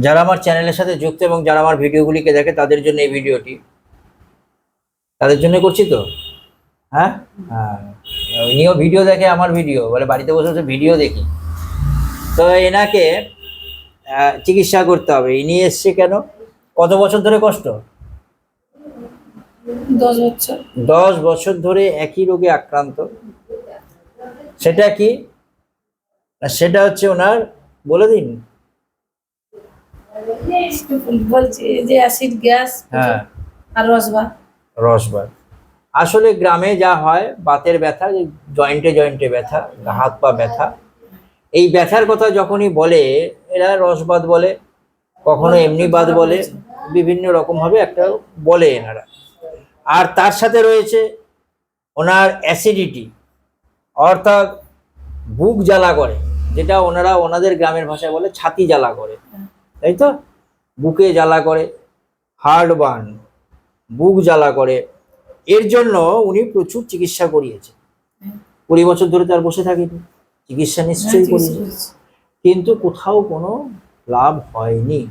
যারা আমার চ্যানেলের সাথে যুক্ত এবং যারা আমার ভিডিওগুলিকে দেখে তাদের জন্য এই ভিডিওটি। তাদের জন্য করছি তো? হ্যাঁ? হ্যাঁ। ইনিও ভিডিও দেখে আমার ভিডিও বলে বাড়িতে বসে বসে ভিডিও দেখি। তো এনাকে চিকিৎসা করতে হবে। ইনি এসছে কেন? কত বছর ধরে কষ্ট? দশ বছর। দশ বছর ধরে একই রোগে আক্রান্ত। সেটা কি? সেটা হচ্ছে ওনার বলে দিন। বলছি যে অ্যাসিড গ্যাস হ্যাঁ। আর রসবা রসবার। আসলে গ্রামে যা হয় বাতের ব্যথা জয়েন্টে জয়েন্টে ব্যথা হাত পা ব্যথা এই ব্যথার কথা যখনই বলে এরা রসবাদ বলে কখনো এমনি বাদ বলে বিভিন্ন রকম ভাবে একটা বলে এনারা। আর তার সাথে রয়েছে ওনার অ্যাসিডিটি অর্থাৎ বুক জ্বালা করে যেটা ওনারা ওনাদের গ্রামের ভাষায় বলে ছাতি জ্বালা করে। তাই তো? বুকে জ্বালা করে হার্ট বার্ন বুক জ্বালা করে। এর জন্য উনি প্রচুর চিকিৎসা করিয়েছে। কুড়ি বছর ধরে তার বসে থাকেনি। চিকিৎসা হ্যাঁ, নিশ্চয়ই করিয়েছে। কিন্তু কোথাও কোনো লাভ হয়নি।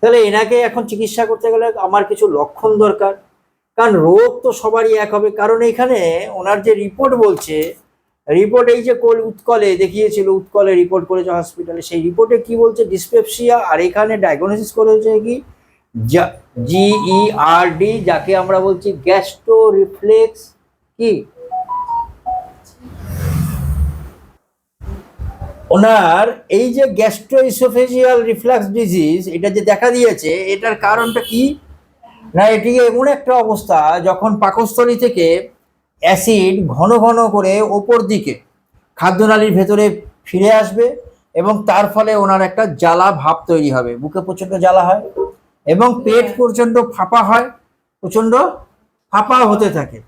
তাহলে এনাকে এখন চিকিৎসা করতে গেলে আমার কিছু লক্ষণ দরকার। কারণ রোগ তো সবারই এক হবে। কারণ এখানে ওনার যে রিপোর্ট বলছে রিপোর্ট এই যে কোল উৎকলে দেখিয়েছিল, উৎকলে রিপোর্ট করেছে হসপিটালে সেই রিপোর্টে কি বলছে? ডিসপেপসিয়া আর এখানে ডায়াগনোসিস করেছে কি? জিই আর ডি যাকে আমরা বলছি গ্যাস্ট্রো রিফ্লেক্স কি? ওনার এই যে গ্যাস্ট্রো ইসোফেজিয়াল রিফ্লাক্স ডিজিজ এটা যে দেখা দিয়েছে, এটার কারণটা কি? না এটি এমন একটা অবস্থা, যখন পাকস্থলী থেকে অ্যাসিড ঘন ঘন করে ওপর দিকে খাদ্যনালীর ভেতরে ফিরে আসবে এবং তার ফলে ওনার একটা জ্বালা ভাব তৈরি হবে। বুকে প্রচণ্ড জ্বালা হয় এবং পেট প্রচণ্ড ফাঁপা হয় প্রচণ্ড ফাঁপা হতে থাকে।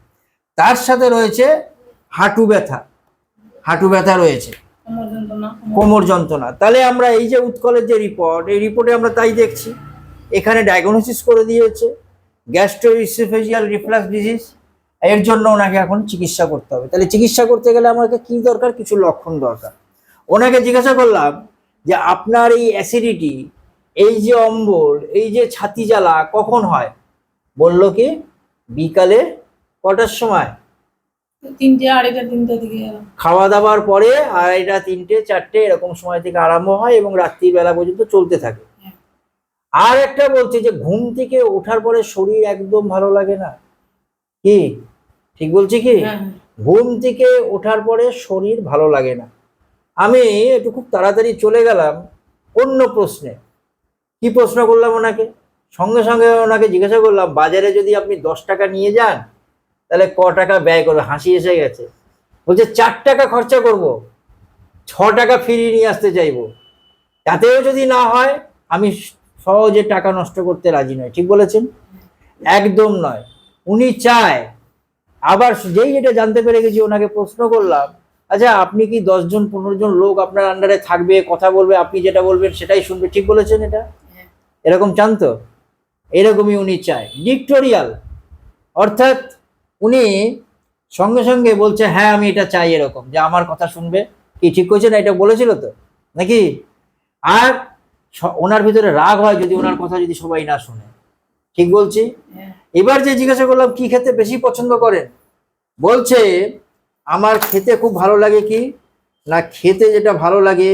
তার সাথে রয়েছে হাঁটু ব্যথা। হাঁটু ব্যথা রয়েছে। কোমর যন্ত্রণা। তাহলে আমরা এই যে উৎকলের যে রিপোর্ট এই রিপোর্টে আমরা তাই দেখছি। এখানে ডায়াগনোসিস করে দিয়েছে। গ্যাস্ট্রোইসোফেজিয়াল রিফ্লাক্স ডিজিজ এর জন্য ওনাকে এখন চিকিৎসা করতে হবে। তাহলে চিকিৎসা করতে গেলে আমাকে কি দরকার? কিছু লক্ষণ দরকার। ওনাকে জিজ্ঞাসা করলাম যে আপনার এই অ্যাসিডিটি এই যে অম্বল এই যে ছাতি জ্বালা কখন হয়? বলল কি বিকালে কটার সময়? তিনটে আড়াইটা তিনটে দিকে খাওয়া দাওয়ার পরে আড়াইটা তিনটে চারটে এরকম সময় থেকে আরম্ভ হয় এবং রাত্রিবেলা পর্যন্ত চলতে থাকে। হ্যাঁ। আর একটা বলছে যে ঘুম থেকে ওঠার পরে শরীর একদম ভালো লাগে না। কি? ঠিক বলছি কি? হ্যাঁ হ্যাঁ। ঘুম থেকে ওঠার পরে শরীর ভালো লাগে না। আমি একটু খুব তাড়াতাড়ি চলে গেলাম অন্য প্রশ্নে। কি প্রশ্ন করলাম ওনাকে? সঙ্গে সঙ্গে ওনাকে জিজ্ঞাসা করলাম বাজারে যদি আপনি দশ টাকা নিয়ে যান তাহলে ক টাকা ব্যয় করবে? হাসি এসে গেছে। বলছে চার টাকা খরচা করব। ছ টাকা ফিরিয়ে নিয়ে আসতে চাইব। তাতেও যদি না হয় আমি সহজে টাকা নষ্ট করতে রাজি নয় ঠিক বলেছেন? একদম নয়। উনি চায় আবার যেই এটা জানতে পেরে গেছি ওনাকে প্রশ্ন করলাম আচ্ছা আপনি কি দশজন পনেরো জন লোক আপনার আন্ডারে থাকবে কথা বলবে আপনি যেটা বলবেন সেটাই শুনবে ঠিক বলেছেন এটা? হ্যাঁ। এরকম চান তো এরকমই উনি চায়। ডিক্টোরিয়াল। অর্থাৎ উনি সঙ্গে সঙ্গে বলছে হ্যাঁ আমি এটা চাই এরকম যে আমার কথা শুনবে। কি ঠিক করছে না এটা বলেছিল তো? নাকি? আর ওনার ভিতরে রাগ হয় যদি ওনার কথা যদি সবাই না শুনে। ঠিক বলছি? হ্যাঁ। এবার যে জিজ্ঞাসা করলাম কি খেতে বেশি পছন্দ করেন? বলছে আমার খেতে খুব ভালো লাগে কি? না খেতে যেটা ভালো লাগে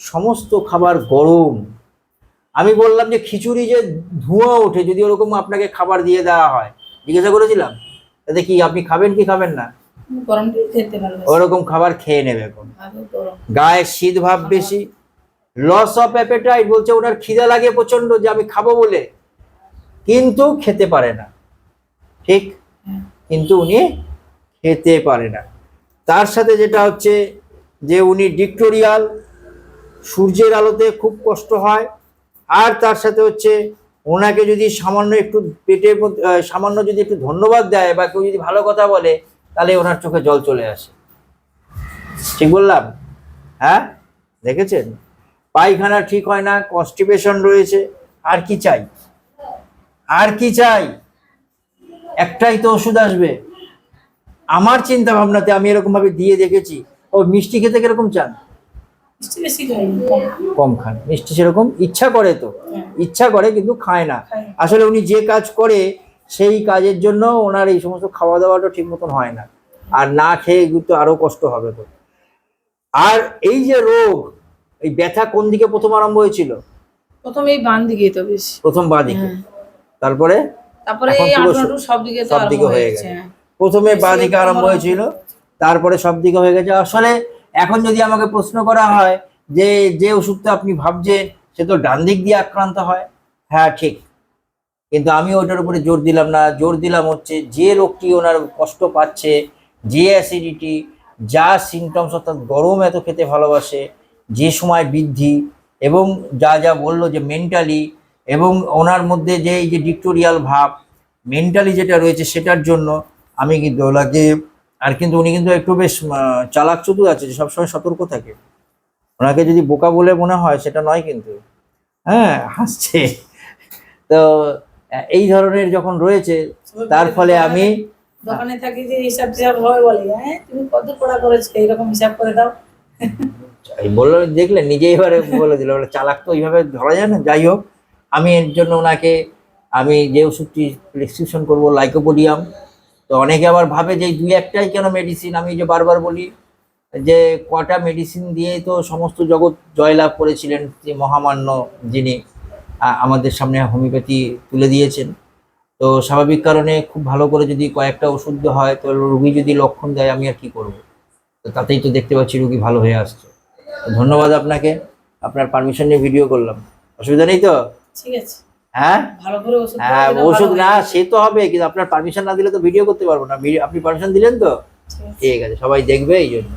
সমস্ত খাবার গরম। আমি বললাম যে খিচুড়ি যে ধোঁয়া ওঠে যদি ওরকম আপনাকে খাবার দিয়ে দেওয়া হয়। জিজ্ঞাসা করেছিলাম তাতে কি আপনি খাবেন কি খাবেন না? ওরকম খাবার খেয়ে নেবে এখন। গায়ে শীত ভাব বেশি লস অফ অ্যাপেটাইট বলছে ওনার খিদা লাগে প্রচণ্ড যে আমি খাব বলে। কিন্তু খেতে পারে না। ঠিক। কিন্তু উনি খেতে পারে না। তার সাথে যেটা হচ্ছে যে উনি ডিক্টোরিয়াল সূর্যের আলোতে খুব কষ্ট হয়। আর তার সাথে হচ্ছে ওনাকে যদি সামান্য একটু পেটের সামান্য যদি একটু ধন্যবাদ দেয় বা কেউ যদি ভালো কথা বলে তাহলে ওনার চোখে জল চলে আসে। ঠিক বললাম? হ্যাঁ? দেখেছেন? পায়খানা ঠিক হয় না কনস্টিপেশন রয়েছে। আর কি চাই? আর কি চাই? একটাই তো ওষুধ আসবে। আমার চিন্তা ভাবনাতে আমি এরকম ভাবে দিয়ে দেখেছি। ও মিষ্টি খেতে কীরকম চান? কম। কম খান। মিষ্টি সেরকম ইচ্ছা করে তো। হ্যাঁ, ইচ্ছা করে কিন্তু খায় না। আসলে উনি যে কাজ করে সেই কাজের জন্য ওনার এই সমস্ত খাওয়া দাওয়াটা ঠিক মতন হয় না। আর না খেয়ে কিন্তু আরও কষ্ট হবে তো। আর এই যে রোগ এই ব্যথা কোন দিকে প্রথম আরম্ভ হয়েছিল? প্রথমে এই বান দিকে তো বেশি। প্রথম বা দিকে। হ্যাঁ। তারপরে তারপরে এখন এই পুরো আঁটু আঁটু সব দিকে তো সব আরম্ভ দিকে হয়ে গেছে। প্রথমে বা দিকে আরম্ভ হয়েছিল তারপরে সব দিকে হয়ে গেছে। আসলে এখন যদি আমাকে প্রশ্ন করা হয় যে যে ওষুধটা আপনি ভাবছেন সে তো ডান দিক দিয়ে আক্রান্ত হয়। হ্যাঁ ঠিক। কিন্তু আমি ওটার উপরে জোর দিলাম না। জোর দিলাম হচ্ছে যে রোগটি ওনার কষ্ট পাচ্ছে যে অ্যাসিডিটি যা সিমটমস অর্থাৎ গরম এত খেতে ভালোবাসে যে সময় বৃদ্ধি এবং যা যা বলল যে মেন্টালি এবং ওনার মধ্যে যে এই যে ডিক্টোরিয়াল ভাব মেন্টালি যেটা রয়েছে সেটার জন্য আমি কিন্তু ওনাকে আর কিন্তু উনি কিন্তু একটু বেশ চালাক চতুর আছে যে সবসময় সতর্ক থাকে। ওনাকে যদি বোকা বলে মনে হয় সেটা নয় কিন্তু। হ্যাঁ হাসছে। তো এই ধরনের যখন রয়েছে তার ফলে আমি দোকানে থাকি যে হিসাব টিসাব হয় বলে হ্যাঁ তুমি কত পড়া করেছ এইরকম হিসাব করে দাও। বলল দেখলেন নিজেই এবারে বলে দিল চালাক তো এইভাবে ধরা যায় না যাই হোক। আমি এর জন্য ওনাকে, আমি যে ওষুধটি প্রেসক্রিপশন করব লাইকোপোডিয়াম তো অনেকে আবার ভাবে যে দুই একটাই কেন মেডিসিন আমি যে বারবার বলি যে কটা মেডিসিন দিয়ে তো সমস্ত জগৎ জয়লাভ করেছিলেন যে মহামান্য যিনি আমাদের সামনে হোমিওপ্যাথি তুলে দিয়েছেন। তো স্বাভাবিক কারণে খুব ভালো করে যদি কয়েকটা ওষুধ হয়, তো রুগী যদি লক্ষণ দেয়, আমি আর কি করব? তো তাতেই তো দেখতে পাচ্ছি রুগী ভালো হয়ে আসছে। ধন্যবাদ আপনাকে, আপনার পারমিশন নিয়ে ভিডিও করলাম। অসুবিধা নেই তো? ঠিক আছে। হ্যাঁ? ভালো করে ওষুধ হ্যাঁ ওষুধ না সে তো হবে কিন্তু আপনার পারমিশন না দিলে তো ভিডিও করতে পারব না। আপনি পারমিশন দিলেন তো। ঠিক আছে সবাই দেখবে এই জন্য।